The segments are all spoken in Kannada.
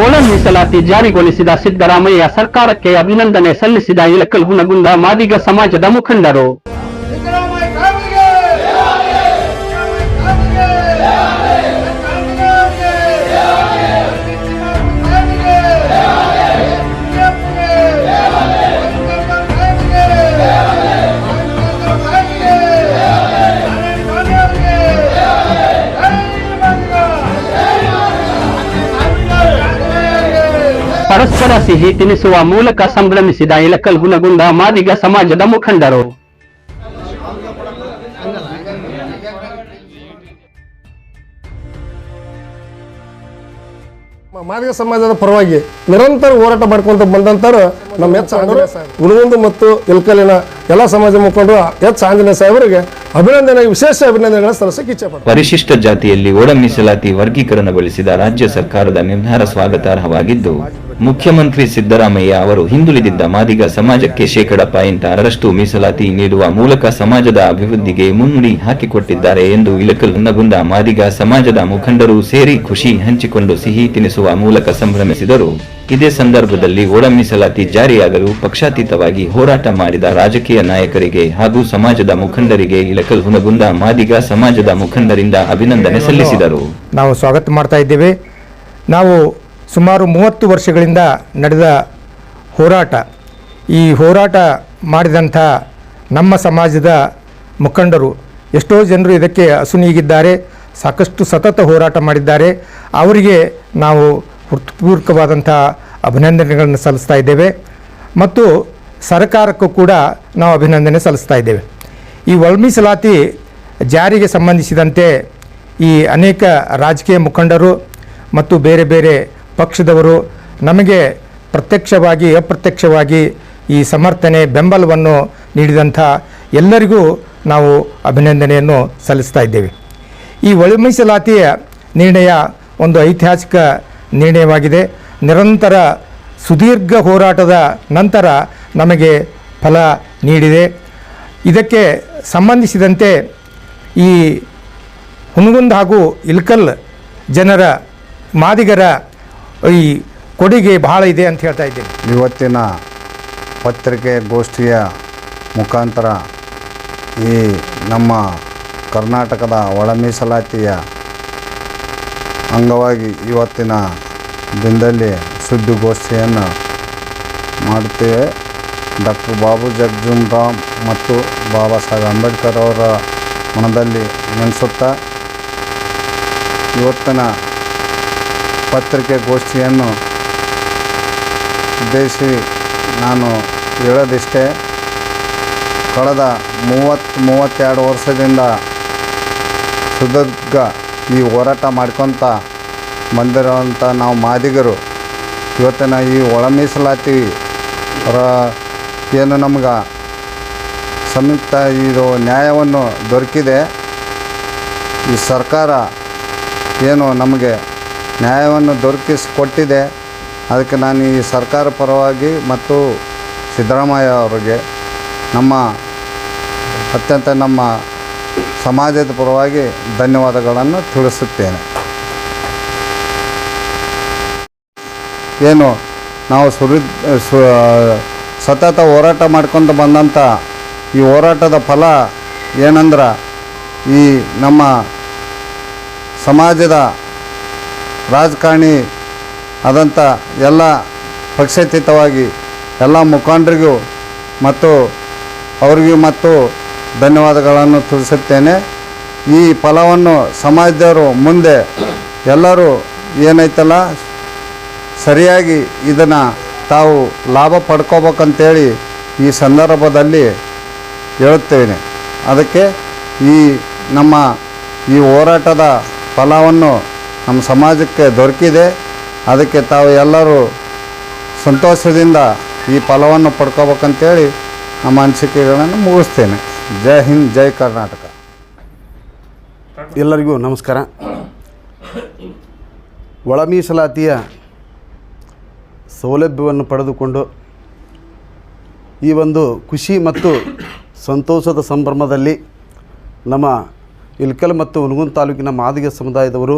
ಒಳ ಮೀಸಲಾತಿ ಜಾರಿಗೊಳಿಸಿದ ಸಿದ್ದರಾಮಯ್ಯ ಸರ್ಕಾರಕ್ಕೆ ಅಭಿನಂದನೆ ಸಲ್ಲಿಸಿದ ಇಳಕಲ್ ಹುನಗುಂದ ಮಾದಿಗ ಸಮಾಜದ ಮುಖಂಡರು. ಸಿಹಿ ತಿನಿಸುವ ಮೂಲಕ ಸಂಭ್ರಮಿಸಿದ ಇಳಕಲ್ ಹುನಗುಂದ ಮಾದಿಗ ಸಮಾಜದ ಮುಖಂಡರು. ಮಾದಿಗ ಸಮಾಜದ ಪರವಾಗಿ ನಿರಂತರ ಹೋರಾಟ ಮಾಡ್ಕೊಂತ ಬಂದಂತರು ನಮ್ಮ ಎಚ್. ಆಂಜನೇಯ ಸಾಹೇಬ್. ಉಣಗುಂದು ಮತ್ತು ಇಲ್ಕಲಿನ ಎಲ್ಲ ಸಮಾಜ ಮುಖಂಡರು ಎಚ್. ಆಂಜನೇಯ ಸಾಹೇಬರಿಗೆ ಅಭಿನಂದನೆ ವಿಶೇಷ ಅಭಿನಂದನೆಗಳ ಸಲ್ಲಿಸಕ್ಕೆ ಇಚ್ಛೆ ಪರಿಶಿಷ್ಟ ಜಾತಿಯಲ್ಲಿ ಒಳ ಮೀಸಲಾತಿ ವರ್ಗೀಕರಣಗೊಳಿಸಿದ ರಾಜ್ಯ ಸರ್ಕಾರದ ನಿರ್ಧಾರ ಸ್ವಾಗತಾರ್ಹವಾಗಿದ್ದು ಮುಖ್ಯಮಂತ್ರಿ ಸಿದ್ದರಾಮಯ್ಯ ಅವರು ಹಿಂದುಳಿದಿದ್ದ ಮಾದಿಗ ಸಮಾಜಕ್ಕೆ ಶೇಕಡ ಪಾಯಿಂಟ್ ಆರರಷ್ಟು ಮೀಸಲಾತಿ ನೀಡುವ ಮೂಲಕ ಸಮಾಜದ ಅಭಿವೃದ್ಧಿಗೆ ಮುನ್ನುಡಿ ಹಾಕಿಕೊಟ್ಟಿದ್ದಾರೆ ಎಂದು ಇಳಕಲ್ನಗುಂದ ಮಾದಿಗ ಸಮಾಜದ ಮುಖಂಡರು ಸೇರಿ ಖುಷಿ ಹಂಚಿಕೊಂಡು ಸಿಹಿ ತಿನಿಸುವ ಮೂಲಕ ಸಂಭ್ರಮಿಸಿದರು. ಇದೇ ಸಂದರ್ಭದಲ್ಲಿ ಒಳ ಮೀಸಲಾತಿ ಜಾರಿಯಾಗಲು ಪಕ್ಷಾತೀತವಾಗಿ ಹೋರಾಟ ಮಾಡಿದ ರಾಜಕೀಯ ನಾಯಕರಿಗೆ ಹಾಗೂ ಸಮಾಜದ ಮುಖಂಡರಿಗೆ ಇಳಕಲ್ ಹುನಗುಂದ ಮಾದಿಗ ಸಮಾಜದ ಮುಖಂಡರಿಂದ ಅಭಿನಂದನೆ ಸಲ್ಲಿಸಿದರು. ನಾವು ಸ್ವಾಗತ ಮಾಡ್ತಾ ಇದ್ದೇವೆ. ನಾವು ಸುಮಾರು ಮೂವತ್ತು ವರ್ಷಗಳಿಂದ ನಡೆದ ಹೋರಾಟ. ಈ ಹೋರಾಟ ಮಾಡಿದಂಥ ನಮ್ಮ ಸಮಾಜದ ಮುಖಂಡರು ಎಷ್ಟೋ ಜನರು ಇದಕ್ಕೆ ಅಸುನೀಗಿದ್ದಾರೆ ಸಾಕಷ್ಟು ಸತತ ಹೋರಾಟ ಮಾಡಿದ್ದಾರೆ. ಅವರಿಗೆ ನಾವು ಹೃತ್ಪೂರ್ವಕವಾದಂಥ ಅಭಿನಂದನೆಗಳನ್ನು ಸಲ್ಲಿಸ್ತಾ ಇದ್ದೇವೆ ಮತ್ತು ಸರ್ಕಾರಕ್ಕೂ ಕೂಡ ನಾವು ಅಭಿನಂದನೆ ಸಲ್ಲಿಸ್ತಾ ಇದ್ದೇವೆ. ಈ ವಲ್ಮೀಸಲಾತಿ ಜಾರಿಗೆ ಸಂಬಂಧಿಸಿದಂತೆ ಈ ಅನೇಕ ರಾಜಕೀಯ ಮುಖಂಡರು ಮತ್ತು ಬೇರೆ ಬೇರೆ ಪಕ್ಷದವರು ನಮಗೆ ಪ್ರತ್ಯಕ್ಷವಾಗಿ, ಅಪ್ರತ್ಯಕ್ಷವಾಗಿ ಈ ಸಮರ್ಥನೆ, ಬೆಂಬಲವನ್ನು ನೀಡಿದಂಥ ಎಲ್ಲರಿಗೂ ನಾವು ಅಭಿನಂದನೆಯನ್ನು ಸಲ್ಲಿಸ್ತಾ ಇದ್ದೇವೆ. ಈ ಒಳ ಮೀಸಲಾತಿಯ ನಿರ್ಣಯ ಒಂದು ಐತಿಹಾಸಿಕ ನಿರ್ಣಯವಾಗಿದೆ. ನಿರಂತರ ಸುದೀರ್ಘ ಹೋರಾಟದ ನಂತರ ನಮಗೆ ಫಲ ನೀಡಿದೆ. ಇದಕ್ಕೆ ಸಂಬಂಧಿಸಿದಂತೆ ಈ ಹುನಗುಂದ ಹಾಗೂ ಇಲ್ಕಲ್ ಜನರ ಮಾದಿಗರ ಈ ಕೊಡುಗೆ ಬಹಳ ಇದೆ ಅಂತ ಹೇಳ್ತಾ ಇದ್ದೀನಿ. ಇವತ್ತಿನ ಪತ್ರಿಕೆ ಗೋಷ್ಠಿಯ ಮುಖಾಂತರ ಈ ನಮ್ಮ ಕರ್ನಾಟಕದ ಒಳ ಮೀಸಲಾತಿಯ ಅಂಗವಾಗಿ ಇವತ್ತಿನ ದಿನದಲ್ಲಿ ಸುದ್ದಿಗೋಷ್ಠಿಯನ್ನು ಮಾಡುತ್ತೇವೆ ಡಾಕ್ಟರ್ ಬಾಬು ರಾಮ್ ಮತ್ತು ಬಾಬಾ ಸಾಹೇಬ್ ಅಂಬೇಡ್ಕರ್ ಅವರ ಮನದಲ್ಲಿ ನೆನೆಸುತ್ತಾ ಇವತ್ತಿನ ಪತ್ರಿಕೆ ಗೋಷ್ಠಿಯನ್ನು ಉದ್ದೇಶಿ ನಾನು ಹೇಳೋದಿಷ್ಟೇ, ಕಳೆದ ಮೂವತ್ತು, ಮೂವತ್ತೆರಡು ವರ್ಷದಿಂದ ಸುದೀರ್ಘ ಈ ಹೋರಾಟ ಮಾಡ್ಕೊತ ಬಂದಿರೋವಂಥ ನಾವು ಮಾದಿಗರು, ಇವತ್ತಿನ ಈ ಒಳ ಮೀಸಲಾತಿ ಏನು ನಮ್ಗೆ ಸಂಯುಕ್ತ ಇದು ನ್ಯಾಯವನ್ನು ದೊರಕಿದೆ, ಈ ಸರ್ಕಾರ ಏನು ನಮಗೆ ನ್ಯಾಯವನ್ನು ದೊರಕಿಸಿಕೊಟ್ಟಿದೆ ಅದಕ್ಕೆ ನಾನು ಈ ಸರ್ಕಾರ ಪರವಾಗಿ ಮತ್ತು ಸಿದ್ದರಾಮಯ್ಯ ಅವರಿಗೆ ನಮ್ಮ ಅತ್ಯಂತ ನಮ್ಮ ಸಮಾಜದ ಪರವಾಗಿ ಧನ್ಯವಾದಗಳನ್ನು ತಿಳಿಸುತ್ತೇನೆ. ಏನು, ನಾವು ಸುರಿ ಸತತ ಹೋರಾಟ ಮಾಡ್ಕೊಂಡು ಬಂದಂಥ ಈ ಹೋರಾಟದ ಫಲ ಏನಂದ್ರೆ ಈ ನಮ್ಮ ಸಮಾಜದ ರಾಜಕಾರಣಿ ಆದಂಥ ಎಲ್ಲ ಪಕ್ಷಾತೀತವಾಗಿ ಎಲ್ಲ ಮುಖಂಡರಿಗೂ ಮತ್ತು ಅವರಿಗೂ ಮತ್ತು ಧನ್ಯವಾದಗಳನ್ನು ತಿಳಿಸುತ್ತೇನೆ. ಈ ಫಲವನ್ನು ಸಮಾಜದವರು ಮುಂದೆ ಎಲ್ಲರೂ ಏನೈತಲ್ಲ, ಸರಿಯಾಗಿ ಇದನ್ನು ತಾವು ಲಾಭ ಪಡ್ಕೋಬೇಕಂತೇಳಿ ಈ ಸಂದರ್ಭದಲ್ಲಿ ಹೇಳುತ್ತೇನೆ. ಅದಕ್ಕೆ ಈ ನಮ್ಮ ಈ ಹೋರಾಟದ ಫಲವನ್ನು ನಮ್ಮ ಸಮಾಜಕ್ಕೆ ದೊರಕಿದೆ. ಅದಕ್ಕೆ ತಾವು ಎಲ್ಲರೂ ಸಂತೋಷದಿಂದ ಈ ಫಲವನ್ನು ಪಡ್ಕೋಬೇಕಂತೇಳಿ ನಮ್ಮ ಅನಿಸಿಕೆಗಳನ್ನು ಮುಗಿಸ್ತೇನೆ. ಜೈ ಹಿಂದ್, ಜೈ ಕರ್ನಾಟಕ. ಎಲ್ಲರಿಗೂ ನಮಸ್ಕಾರ. ಒಳ ಮೀಸಲಾತಿಯ ಸೌಲಭ್ಯವನ್ನು ಪಡೆದುಕೊಂಡು ಈ ಒಂದು ಖುಷಿ ಮತ್ತು ಸಂತೋಷದ ಸಂಭ್ರಮದಲ್ಲಿ ನಮ್ಮ ಇಲ್ಕಲ್ ಮತ್ತು ಉನಗುನ್ ತಾಲೂಕಿನ ಮಾದಿಗ ಸಮುದಾಯದವರು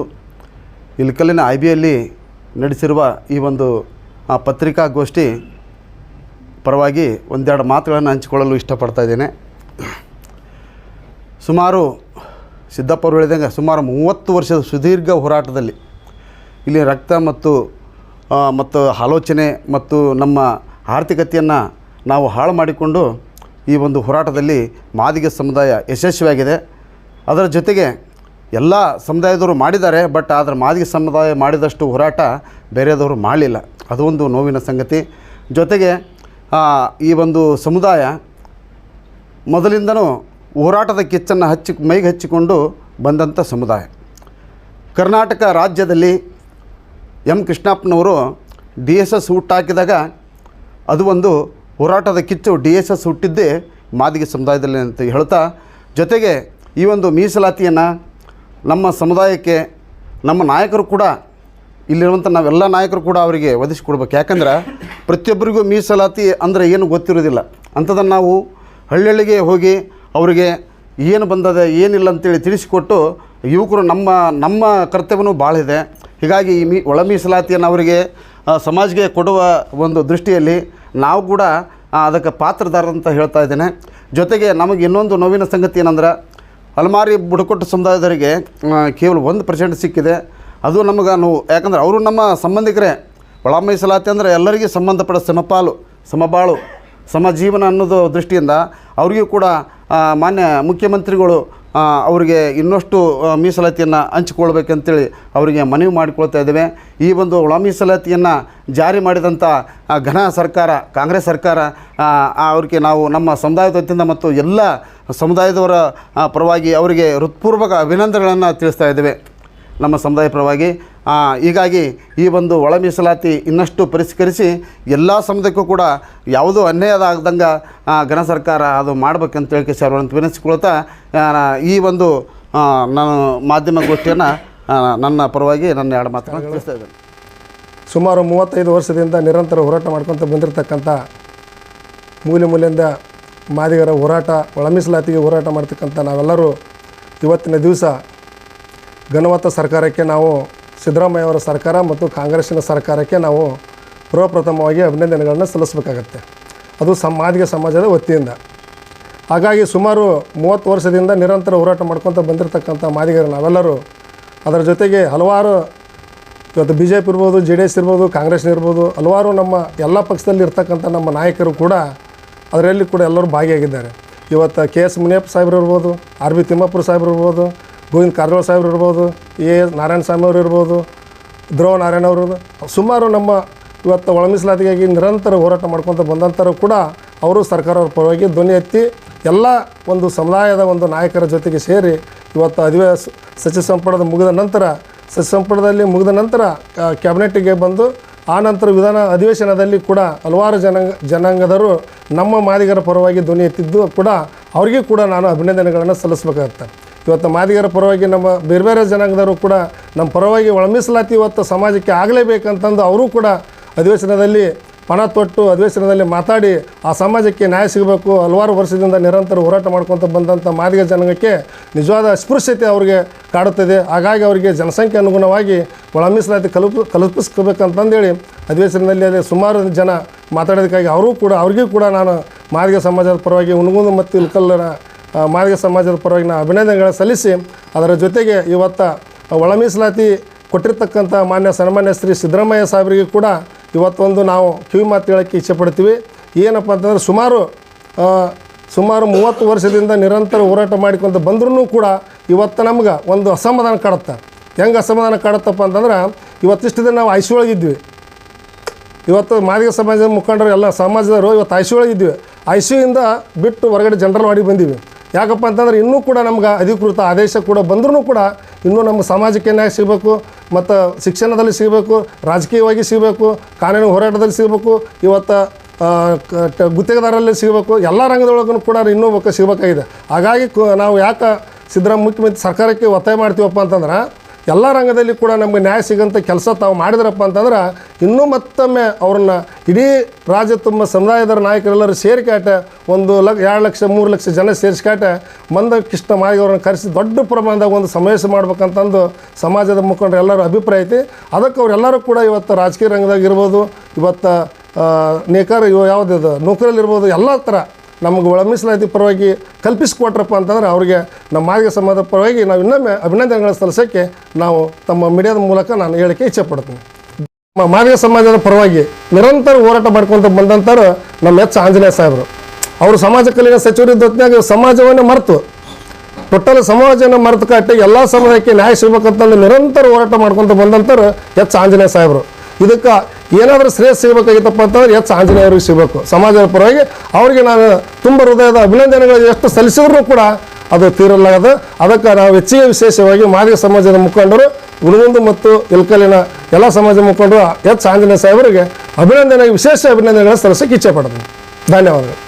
ಇಲ್ಕಲ್ಲಿನ ಐ ಬಿಯಲ್ಲಿ ನಡೆಸಿರುವ ಈ ಒಂದು ಪತ್ರಿಕಾಗೋಷ್ಠಿ ಪರವಾಗಿ ಒಂದೆರಡು ಮಾತುಗಳನ್ನು ಹಂಚಿಕೊಳ್ಳಲು ಇಷ್ಟಪಡ್ತಾ ಇದ್ದೇನೆ. ಸುಮಾರು ಸಿದ್ದಪ್ಪ ಅವರು ಹೇಳಿದಂಗೆ ಸುಮಾರು ಮೂವತ್ತು ವರ್ಷದ ಸುದೀರ್ಘ ಹೋರಾಟದಲ್ಲಿ ಇಲ್ಲಿ ರಕ್ತ ಮತ್ತು ಮತ್ತು ಆಲೋಚನೆ ಮತ್ತು ನಮ್ಮ ಆರ್ಥಿಕತೆಯನ್ನು ನಾವು ಹಾಳು ಮಾಡಿಕೊಂಡು ಈ ಒಂದು ಹೋರಾಟದಲ್ಲಿ ಮಾದಿಗ ಸಮುದಾಯ ಯಶಸ್ವಿಯಾಗಿದೆ. ಅದರ ಜೊತೆಗೆ ಎಲ್ಲ ಸಮುದಾಯದವರು ಮಾಡಿದ್ದಾರೆ ಬಟ್ ಆದರೆ ಮಾದಿಗೆ ಸಮುದಾಯ ಮಾಡಿದಷ್ಟು ಹೋರಾಟ ಬೇರೆದವರು ಮಾಡಲಿಲ್ಲ. ಅದು ಒಂದು ನೋವಿನ ಸಂಗತಿ. ಜೊತೆಗೆ ಈ ಒಂದು ಸಮುದಾಯ ಮೊದಲಿಂದನೂ ಹೋರಾಟದ ಕಿಚ್ಚನ್ನು ಹಚ್ಚಿ, ಮೈಗೆ ಹಚ್ಚಿಕೊಂಡು ಬಂದಂಥ ಸಮುದಾಯ. ಕರ್ನಾಟಕ ರಾಜ್ಯದಲ್ಲಿ ಎಂ ಕೃಷ್ಣಪ್ಪನವರು ಡಿ ಎಸ್ ಎಸ್ ಹುಟ್ಟಾಕಿದಾಗ ಅದು ಒಂದು ಹೋರಾಟದ ಕಿಚ್ಚು. ಡಿ ಎಸ್ ಎಸ್ ಹುಟ್ಟಿದ್ದೇ ಮಾದಿಗೆ ಸಮುದಾಯದಲ್ಲಿ ಅಂತ ಹೇಳ್ತಾ, ಜೊತೆಗೆ ಈ ಒಂದು ಮೀಸಲಾತಿಯನ್ನು ನಮ್ಮ ಸಮುದಾಯಕ್ಕೆ ನಮ್ಮ ನಾಯಕರು ಕೂಡ ಇಲ್ಲಿರುವಂಥ ನಾವೆಲ್ಲ ನಾಯಕರು ಕೂಡ ಅವರಿಗೆ ಒದಗಿಸಿಕೊಡ್ಬೇಕು ಯಾಕಂದ್ರೆ ಪ್ರತಿಯೊಬ್ಬರಿಗೂ ಮೀಸಲಾತಿ ಅಂದರೆ ಏನು ಗೊತ್ತಿರೋದಿಲ್ಲ ಅಂಥದ್ದನ್ನು ನಾವು ಹಳ್ಳಿಗೆ ಹೋಗಿ ಅವರಿಗೆ ಏನು ಬಂದದೆ ಏನಿಲ್ಲ ಅಂತೇಳಿ ತಿಳಿಸಿಕೊಟ್ಟು ಯುವಕರು ನಮ್ಮ ನಮ್ಮ ಕರ್ತವ್ಯವೂ ಭಾಳ ಇದೆ. ಹೀಗಾಗಿ ಈ ಮೀ, ಒಳ ಮೀಸಲಾತಿಯನ್ನು ಅವರಿಗೆ ಸಮಾಜಕ್ಕೆ ಕೊಡುವ ಒಂದು ದೃಷ್ಟಿಯಲ್ಲಿ ನಾವು ಕೂಡ ಅದಕ್ಕೆ ಪಾತ್ರದಾರ ಅಂತ ಹೇಳ್ತಾ ಇದ್ದೇನೆ. ಜೊತೆಗೆ ನಮಗೆ ಇನ್ನೊಂದು ನೋವಿನ ಸಂಗತಿ ಏನಂದ್ರೆ ಅಲಮಾರಿ ಬುಡಕಟ್ಟು ಸಮುದಾಯದವರಿಗೆ ಕೇವಲ ಒಂದು ಪರ್ಸೆಂಟ್ ಸಿಕ್ಕಿದೆ. ಅದು ನಮಗೆ ನೋವು. ಯಾಕಂದ್ರೆ ಅವರು ನಮ್ಮ ಸಂಬಂಧಿಕರೇ. ಒಳ ಮೀಸಲಾತಿ ಅಂದರೆ ಎಲ್ಲರಿಗೂ ಸಂಬಂಧಪಟ್ಟ ಸಮಪಾಲು, ಸಮಬಾಳು ಸಮಜೀವನ ಅನ್ನೋದು ದೃಷ್ಟಿಯಿಂದ ಅವರಿಗೂ ಕೂಡ ಮಾನ್ಯ ಮುಖ್ಯಮಂತ್ರಿಗಳು ಅವರಿಗೆ ಇನ್ನಷ್ಟು ಮೀಸಲಾತಿಯನ್ನು ಹಂಚಿಕೊಳ್ಬೇಕಂತೇಳಿ ಅವರಿಗೆ ಮನವಿ ಮಾಡಿಕೊಳ್ತಾ ಇದ್ದೇವೆ. ಈ ಒಂದು ಒಳ ಮೀಸಲಾತಿಯನ್ನು ಜಾರಿ ಮಾಡಿದಂಥ ಘನ ಸರ್ಕಾರ, ಕಾಂಗ್ರೆಸ್ ಸರ್ಕಾರ ಅವ್ರಿಗೆ ನಾವು ನಮ್ಮ ಸಮುದಾಯದ ವತಿಯಿಂದ ಮತ್ತು ಎಲ್ಲ ಸಮುದಾಯದವರ ಪರವಾಗಿ ಅವರಿಗೆ ಹೃತ್ಪೂರ್ವಕ ಅಭಿನಂದನೆಗಳನ್ನು ತಿಳಿಸ್ತಾ ಇದ್ದೇವೆ. ನಮ್ಮ ಸಮುದಾಯ ಪರವಾಗಿ ಹೀಗಾಗಿ ಈ ಒಂದು ಒಳ ಮೀಸಲಾತಿ ಇನ್ನಷ್ಟು ಪರಿಷ್ಕರಿಸಿ ಎಲ್ಲ ಸಮುದಕ್ಕೂ ಕೂಡ ಯಾವುದೂ ಅನ್ಯಾಯದಾಗದಂಗೆ ಘನ ಸರ್ಕಾರ ಅದು ಮಾಡಬೇಕಂತ ಹೇಳಿ ಸರ್ವಂತ ವಿನಿಸಿಕೊಳ್ತಾ ಆ, ಈ ಒಂದು ನಾನು ಮಾಧ್ಯಮ ಗೋಷ್ಠಿಯನ್ನು ನನ್ನ ಪರವಾಗಿ ನನ್ನ ಎರಡು ಮಾತನ್ನು ತಿಳಿಸ್ತಾ ಇದ್ದೇನೆ. ಸುಮಾರು ಮೂವತ್ತೈದು ವರ್ಷದಿಂದ ನಿರಂತರ ಹೋರಾಟ ಮಾಡ್ಕೊತ ಬಂದಿರತಕ್ಕಂಥ ಮೂಲೆ ಮೂಲೆಯಿಂದ ಮಾದಿಗರ ಹೋರಾಟ ಒಳ ಮೀಸಲಾತಿಗೆ ಹೋರಾಟ ಮಾಡ್ತಕ್ಕಂಥ ನಾವೆಲ್ಲರೂ ಇವತ್ತಿನ ದಿವಸ ಘನವತ್ತ ಸರ್ಕಾರಕ್ಕೆ ನಾವು ಸಿದ್ದರಾಮಯ್ಯ ಅವರ ಸರ್ಕಾರ ಮತ್ತು ಕಾಂಗ್ರೆಸ್ಸಿನ ಸರ್ಕಾರಕ್ಕೆ ನಾವು ಪ್ರಪ್ರಥಮವಾಗಿ ಅಭಿನಂದನೆಗಳನ್ನು ಸಲ್ಲಿಸಬೇಕಾಗತ್ತೆ. ಅದು ಸಮ ಮಾದಿಗ ಸಮಾಜದ ವತಿಯಿಂದ. ಹಾಗಾಗಿ ಸುಮಾರು ಮೂವತ್ತು ವರ್ಷದಿಂದ ನಿರಂತರ ಹೋರಾಟ ಮಾಡ್ಕೊತ ಬಂದಿರತಕ್ಕಂಥ ಮಾದಿಗರು ನಾವೆಲ್ಲರೂ, ಅದರ ಜೊತೆಗೆ ಹಲವಾರು ಇವತ್ತು ಬಿ ಜೆ ಪಿ ಇರ್ಬೋದು, ಜೆ ಡಿ ಎಸ್ ಇರ್ಬೋದು ಕಾಂಗ್ರೆಸ್ ಇರ್ಬೋದು, ಹಲವಾರು ನಮ್ಮ ಎಲ್ಲ ಪಕ್ಷದಲ್ಲಿ ಇರ್ತಕ್ಕಂಥ ನಮ್ಮ ನಾಯಕರು ಕೂಡ ಅದರಲ್ಲಿ ಕೂಡ ಎಲ್ಲರೂ ಭಾಗಿಯಾಗಿದ್ದಾರೆ. ಇವತ್ತು ಕೆ ಎಸ್ ಮುನಿಯಪ್ಪ ಸಾಹೇಬ್ರು ಇರ್ಬೋದು, ಆರ್ ಬಿ ತಿಮ್ಮಪ್ಪರು ಸಾಹೇಬ್ರು ಇರ್ಬೋದು ಗೋವಿಂದ ಕಾರಜೋಳ ಸಾಹೇಬ್ರು ಇರ್ಬೋದು, ಎ ಎಸ್ ನಾರಾಯಣ ಸ್ವಾಮಿ ಅವರು ಇರ್ಬೋದು ಧ್ರುವ ನಾರಾಯಣ ಅವರು ಸುಮಾರು ನಮ್ಮ ಇವತ್ತು ಒಳ ಮೀಸಲಾತಿಗಾಗಿ ನಿರಂತರ ಹೋರಾಟ ಮಾಡ್ಕೊತ ಬಂದಂಥವ್ರು ಕೂಡ ಅವರು ಸರ್ಕಾರದ ಪರವಾಗಿ ಧ್ವನಿ ಎತ್ತಿ ಎಲ್ಲ ಒಂದು ಸಮುದಾಯದ ಒಂದು ನಾಯಕರ ಜೊತೆಗೆ ಸೇರಿ ಇವತ್ತು ಅಧಿವೇಶ ಸಚಿವ ಸಂಪುಟದ ಮುಗಿದ ನಂತರ ಸಚಿವ ಸಂಪುಟದಲ್ಲಿ ಮುಗಿದ ನಂತರ ಕ್ಯಾಬಿನೆಟ್ಟಿಗೆ ಬಂದು ಆ ನಂತರ ವಿಧಾನ ಅಧಿವೇಶನದಲ್ಲಿ ಕೂಡ ಹಲವಾರು ಜನಾಂಗ ಜನಾಂಗದರು ನಮ್ಮ ಮಾದಿಗರ ಪರವಾಗಿ ಧ್ವನಿ ಎತ್ತಿದ್ದು ಕೂಡ ಅವರಿಗೂ ಕೂಡ ನಾನು ಅಭಿನಂದನೆಗಳನ್ನು ಸಲ್ಲಿಸಬೇಕಾಗತ್ತೆ. ಇವತ್ತು ಮಾದಿಗರ ಪರವಾಗಿ ನಮ್ಮ ಬೇರೆ ಬೇರೆ ಜನಾಂಗದವರು ಕೂಡ ನಮ್ಮ ಪರವಾಗಿ ಒಳ ಮೀಸಲಾತಿ ಇವತ್ತು ಸಮಾಜಕ್ಕೆ ಆಗಲೇಬೇಕಂತಂದು ಅವರು ಕೂಡ ಅಧಿವೇಶನದಲ್ಲಿ ಪಣ ತೊಟ್ಟು ಅಧಿವೇಶನದಲ್ಲಿ ಮಾತಾಡಿ ಆ ಸಮಾಜಕ್ಕೆ ನ್ಯಾಯ ಸಿಗಬೇಕು, ಹಲವಾರು ವರ್ಷದಿಂದ ನಿರಂತರ ಹೋರಾಟ ಮಾಡ್ಕೊತ ಬಂದಂಥ ಮಾದಿಗ ಜನಾಂಗಕ್ಕೆ ನಿಜವಾದ ಅಸ್ಪೃಶ್ಯತೆ ಅವರಿಗೆ ಕಾಡುತ್ತದೆ. ಹಾಗಾಗಿ ಅವರಿಗೆ ಜನಸಂಖ್ಯೆ ಅನುಗುಣವಾಗಿ ಒಳ ಕಲ್ಪ, ಕಲ್ಪಿಸ್ಕೋಬೇಕಂತಂದೇಳಿ ಅಧಿವೇಶನದಲ್ಲಿ ಅದೇ ಸುಮಾರು ಜನ ಮಾತಾಡೋದಕ್ಕಾಗಿ ಅವರು ಕೂಡ, ಅವ್ರಿಗೂ ಕೂಡ ನಾನು ಮಾದಿಗ ಸಮಾಜದ ಪರವಾಗಿ ಉಣಗುಂದು ಮತ್ತು ಇಲ್ಕಲ್ಲರ ಮಾದಿಗ ಸಮಾಜದ ಪರವಾಗಿ ನಾನು ಅಭಿನಂದನೆಗಳನ್ನು ಸಲ್ಲಿಸಿ ಅದರ ಜೊತೆಗೆ ಇವತ್ತು ಒಳ ಮೀಸಲಾತಿ ಕೊಟ್ಟಿರ್ತಕ್ಕಂಥ ಮಾನ್ಯ ಸನ್ಮಾನ್ಯ ಶ್ರೀ ಸಿದ್ದರಾಮಯ್ಯ ಸಾಹೇಬರಿಗೆ ಕೂಡ ಇವತ್ತೊಂದು ನಾವು ಕಿವಿ ಮಾತು ಹೇಳೋಕ್ಕೆ ಇಚ್ಛೆಪಡ್ತೀವಿ ಏನಪ್ಪ ಅಂತಂದ್ರೆ ಸುಮಾರು ಸುಮಾರು ಮೂವತ್ತು ವರ್ಷದಿಂದ ನಿರಂತರ ಹೋರಾಟ ಮಾಡಿಕೊಂತ ಬಂದ್ರೂ ಕೂಡ ಇವತ್ತು ನಮ್ಗೆ ಒಂದು ಅಸಮಾಧಾನ ಕಾಡುತ್ತೆ. ಹೆಂಗೆ ಅಸಮಾಧಾನ ಕಾಡುತ್ತಪ್ಪ ಅಂತಂದ್ರೆ ಇವತ್ತಿಷ್ಟು ದಿನ ನಾವು ಐಸಿ ಒಳಗಿದ್ವಿ. ಇವತ್ತು ಮಾದಿಗ ಸಮಾಜದ ಮುಖಂಡರು ಎಲ್ಲ ಸಮಾಜದವರು ಇವತ್ತು ಐ ಸಿ ಒಳಗಿದ್ವಿ ಐ ಬಿಟ್ಟು ಹೊರಗಡೆ ಜನರಲ್ ಮಾಡಿ ಬಂದೀವಿ. ಯಾಕಪ್ಪ ಅಂತಂದ್ರೆ ಇನ್ನೂ ಕೂಡ ನಮ್ಗೆ ಅಧಿಕೃತ ಆದೇಶ ಕೂಡ ಬಂದ್ರೂ ಕೂಡ ಇನ್ನೂ ನಮ್ಮ ಸಮಾಜಕ್ಕೆ ನ್ಯಾಯ ಸಿಗಬೇಕು, ಮತ್ತು ಶಿಕ್ಷಣದಲ್ಲಿ ಸಿಗಬೇಕು, ರಾಜಕೀಯವಾಗಿ ಸಿಗಬೇಕು, ಕಾನೂನು ಹೋರಾಟದಲ್ಲಿ ಸಿಗಬೇಕು, ಇವತ್ತು ಗುತ್ತಿಗೆದಾರರಲ್ಲಿ ಸಿಗಬೇಕು, ಎಲ್ಲ ರಂಗದೊಳಗೂ ಕೂಡ ಇನ್ನೂ ಬೇಕು ಸಿಗಬೇಕಾಗಿದೆ. ಹಾಗಾಗಿ ನಾವು ಯಾಕೆ ಸಿದ್ದರಾಮ ಮುಖ್ಯಮಂತ್ರಿ ಸರ್ಕಾರಕ್ಕೆ ಒತ್ತಾಯ ಮಾಡ್ತೀವಪ್ಪ ಅಂತಂದ್ರೆ ಎಲ್ಲ ರಂಗದಲ್ಲಿ ಕೂಡ ನಮಗೆ ನ್ಯಾಯ ಸಿಗೋಂಥ ಕೆಲಸ ತಾವು ಮಾಡಿದ್ರಪ್ಪ ಅಂತಂದ್ರೆ ಇನ್ನೂ ಮತ್ತೊಮ್ಮೆ ಅವ್ರನ್ನ ಇಡೀ ರಾಜ್ಯ ತುಂಬ ಸಮುದಾಯದ ನಾಯಕರೆಲ್ಲರೂ ಸೇರಿಕಾಟ ಒಂದು ಲಕ್ಷ, ಎರಡು ಲಕ್ಷ, ಮೂರು ಲಕ್ಷ ಜನ ಸೇರಿಸ್ಕಾಟ ಕೃಷ್ಣ ಮಾಡಿ ಅವ್ರನ್ನ ಕರೆಸಿ ದೊಡ್ಡ ಪ್ರಮಾಣದಾಗ ಒಂದು ಸಮಾವೇಶ ಮಾಡ್ಬೇಕಂತಂದು ಸಮಾಜದ ಮುಖಂಡರು ಎಲ್ಲರ ಅಭಿಪ್ರಾಯ ಐತಿ. ಅದಕ್ಕೆ ಅವರೆಲ್ಲರೂ ಕೂಡ ಇವತ್ತು ರಾಜಕೀಯ ರಂಗದಾಗಿರ್ಬೋದು ಇವತ್ತು ನೇಕಾರ ಇವು ಯಾವುದಿದೆ ನೌಕರಲ್ಲಿರ್ಬೋದು ಎಲ್ಲ ಥರ ನಮಗೆ ಒಳ ಮೀಸಲಾತಿ ಪರವಾಗಿ ಕಲ್ಪಿಸಿಕೊಟ್ರಪ್ಪ ಅಂತಂದ್ರೆ ಅವ್ರಿಗೆ ನಮ್ಮ ಮಾದಿಗ ಸಮಾಜದ ಪರವಾಗಿ ನಾವು ಇನ್ನೊಮ್ಮೆ ಅಭಿನಂದನೆಗಳನ್ನು ಸಲ್ಲಿಸೋಕ್ಕೆ ನಾವು ತಮ್ಮ ಮೀಡಿಯಾದ ಮೂಲಕ ನಾನು ಹೇಳಕ್ಕೆ ಇಚ್ಛೆ ಪಡ್ತೀನಿ. ನಮ್ಮ ಮಾದಿಗ ಸಮಾಜದ ಪರವಾಗಿ ನಿರಂತರ ಹೋರಾಟ ಮಾಡ್ಕೊಂತ ಬಂದಂಥವ್ರು ನಮ್ಮ ಎಚ್ ಆಂಜನೇಯ ಸಾಹೇಬರು. ಅವರು ಸಮಾಜ ಕಲ್ಯಾಣ ಸಚಿವರು ಹೊತ್ನ್ಯಾಗ ಸಮಾಜವನ್ನೇ ಮರೆತು. ಟೋಟಲ್ ಸಮಾಜವನ್ನು ಮರೆತು ಕಟ್ಟಿ ಎಲ್ಲ ಸಮುದಾಯಕ್ಕೆ ನ್ಯಾಯ ಸಿಗಬೇಕಂತಂದು ನಿರಂತರ ಹೋರಾಟ ಮಾಡ್ಕೊಂತ ಬಂದಂಥವ್ರು ಎಚ್ ಆಂಜನೇಯ ಸಾಹೇಬರು. ಇದಕ್ಕೆ ಏನಾದರೂ ಶ್ರೇಯಸ್ ಸಿಗಬೇಕಾಗಿತ್ತಪ್ಪ ಅಂತಂದ್ರೆ ಎಚ್ ಆಂಜನೇಯವ್ರಿಗೆ ಸಿಗಬೇಕು. ಸಮಾಜದ ಪರವಾಗಿ ಅವರಿಗೆ ನಾನು ತುಂಬ ಹೃದಯದ ಅಭಿನಂದನೆಗಳು ಎಷ್ಟು ಸಲ್ಲಿಸಿದ್ರು ಕೂಡ ಅದು ತೀರಲಾಗದು. ಅದಕ್ಕೆ ನಾವು ಹೆಚ್ಚಿಗೆ ವಿಶೇಷವಾಗಿ ಮಾದಿಗ ಸಮಾಜದ ಮುಖಂಡರು ಉಳಿದೊಂದು ಮತ್ತು ಇಲ್ಕಲಿನ ಎಲ್ಲ ಸಮಾಜ ಮುಖಂಡರು ಎಚ್ ಆಂಜನೇಯ ಸಾಹೇಬರಿಗೆ ಅಭಿನಂದನೆ ವಿಶೇಷ ಅಭಿನಂದನೆಗಳನ್ನು ಸಲ್ಲಿಸೋಕೆ ಇಚ್ಛೆ ಪಡ್ತೀನಿ. ಧನ್ಯವಾದಗಳು.